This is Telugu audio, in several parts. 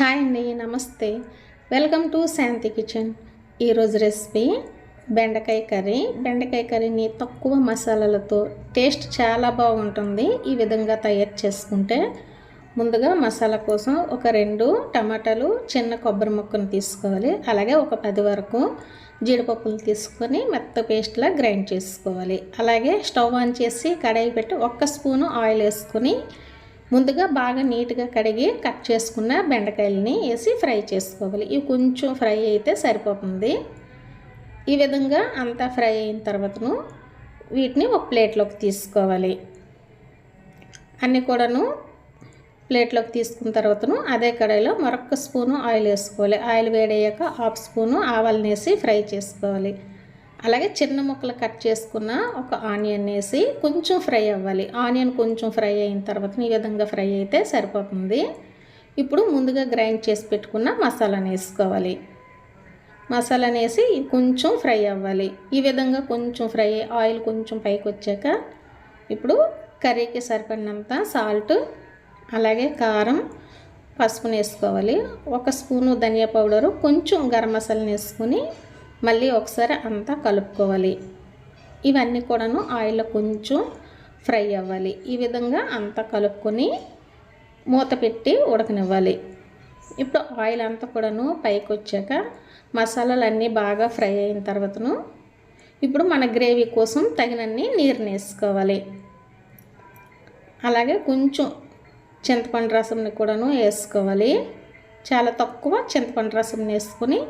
హాయ్ అండి నమస్తే. Welcome to Shanthi kitchen. ఈరోజు రెసిపీ బెండకాయ కర్రీ. బెండకాయ కర్రీని తక్కువ మసాలాలతో టేస్ట్ చాలా బాగుంటుంది. ఈ విధంగా తయారు చేసుకుంటే ముందుగా మసాలా కోసం ఒక రెండు టమాటాలు చిన్న కొబ్బరి ముక్కను తీసుకోవాలి. అలాగే ఒక పది వరకు జీడిపప్పులు తీసుకొని మెత్త పేస్ట్లా గ్రైండ్ చేసుకోవాలి. అలాగే స్టవ్ ఆన్ చేసి కడాయి పెట్టి ఒక్క స్పూను ఆయిల్ వేసుకొని ముందుగా బాగా నీట్గా కడిగి కట్ చేసుకున్న బెండకాయలని వేసి ఫ్రై చేసుకోవాలి. ఇవి కొంచెం ఫ్రై అయితే సరిపోతుంది. ఈ విధంగా అంతా ఫ్రై అయిన తర్వాతను వీటిని ఒక ప్లేట్లోకి తీసుకోవాలి. అన్నీ కూడాను ప్లేట్లోకి తీసుకున్న తర్వాతను అదే కడాయిలో మరొక స్పూను ఆయిల్ వేసుకోవాలి. ఆయిల్ వేడయ్యాక హాఫ్ స్పూను ఆవాలను వేసి ఫ్రై చేసుకోవాలి. అలాగే చిన్న ముక్కలు కట్ చేసుకున్న ఒక ఆనియన్ వేసి కొంచెం ఫ్రై అవ్వాలి. ఆనియన్ కొంచెం ఫ్రై అయిన తర్వాత ఈ విధంగా ఫ్రై అయితే సరిపోతుంది. ఇప్పుడు ముందుగా గ్రైండ్ చేసి పెట్టుకున్న మసాలాను వేసుకోవాలి. మసాలా వేసి కొంచెం ఫ్రై అవ్వాలి. ఈ విధంగా కొంచెం ఫ్రై ఆయిల్ కొంచెం పైకి వచ్చాక ఇప్పుడు కర్రీకి సరిపడినంత సాల్ట్ అలాగే కారం పసుపుని వేసుకోవాలి. ఒక స్పూను ధనియా పౌడరు కొంచెం గరం మసాలాని వేసుకుని మళ్ళీ ఒకసారి అంతా కలుపుకోవాలి. ఇవన్నీ కూడాను ఆయిల్లో కొంచెం ఫ్రై అవ్వాలి. ఈ విధంగా అంతా కలుపుకొని మూత పెట్టి ఉడకనివ్వాలి. ఇప్పుడు ఆయిల్ అంతా కూడాను పైకి వచ్చాక మసాలాలు అన్నీ బాగా ఫ్రై అయిన తర్వాతను ఇప్పుడు మన గ్రేవీ కోసం తగినన్ని నీరు వేసుకోవాలి. అలాగే కొంచెం చింతపండు రసంని కూడాను వేసుకోవాలి. చాలా తక్కువ చింతపండు రసం వేసుకొని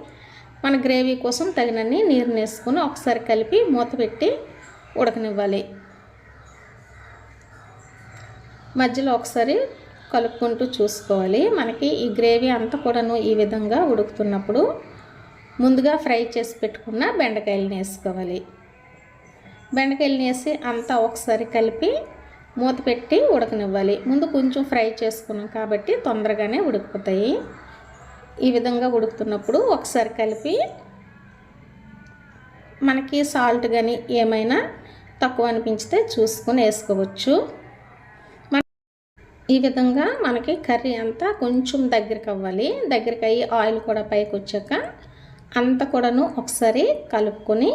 మన గ్రేవీ కోసం తగినన్ని నీరు వేసుకొని ఒకసారి కలిపి మూత పెట్టి ఉడకనివ్వాలి. మధ్యలో ఒకసారి కలుపుకుంటూ చూసుకోవాలి. మనకి ఈ గ్రేవీ అంతా కూడాను ఈ విధంగా ఉడుకుతున్నప్పుడు ముందుగా ఫ్రై చేసి పెట్టుకున్న బెండకాయలు వేసుకోవాలి. బెండకాయలు వేసి అంతా ఒకసారి కలిపి మూత పెట్టి ఉడకనివ్వాలి. ముందు కొంచెం ఫ్రై చేసుకున్నాం కాబట్టి తొందరగానే ఉడికిపోతాయి. ఈ విధంగా ఉడుకుతున్నప్పుడు ఒకసారి కలిపి మనకి సాల్ట్ కానీ ఏమైనా తక్కువ అనిపించితే చూసుకొని వేసుకోవచ్చు. ఈ విధంగా మనకి కర్రీ అంతా కొంచెం దగ్గరికి అవ్వాలి. దగ్గరికి అయ్యి ఆయిల్ కూడా పైకి వచ్చాక అంత కూడాను ఒకసారి కలుపుకొని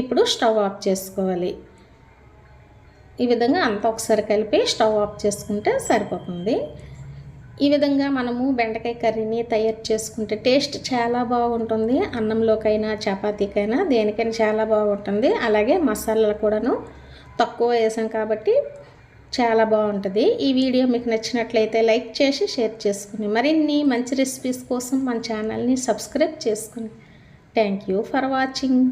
ఇప్పుడు స్టవ్ ఆఫ్ చేసుకోవాలి. ఈ విధంగా అంతా ఒకసారి కలిపి స్టవ్ ఆఫ్ చేసుకుంటే సరిపోతుంది. ఈ విధంగా మనము బెండకాయ కర్రీని తయారు చేసుకుంటే టేస్ట్ చాలా బాగుంటుంది. అన్నంలోకైనా చపాతీకైనా దేనికైనా చాలా బాగుంటుంది. అలాగే మసాలాలు కూడాను తక్కువ వేసాం కాబట్టి చాలా బాగుంటుంది. ఈ వీడియో మీకు నచ్చినట్లయితే లైక్ చేసి షేర్ చేసుకుని మరిన్ని మంచి రెసిపీస్ కోసం మన ఛానల్ని సబ్స్క్రైబ్ చేసుకుని. Thank you for watching.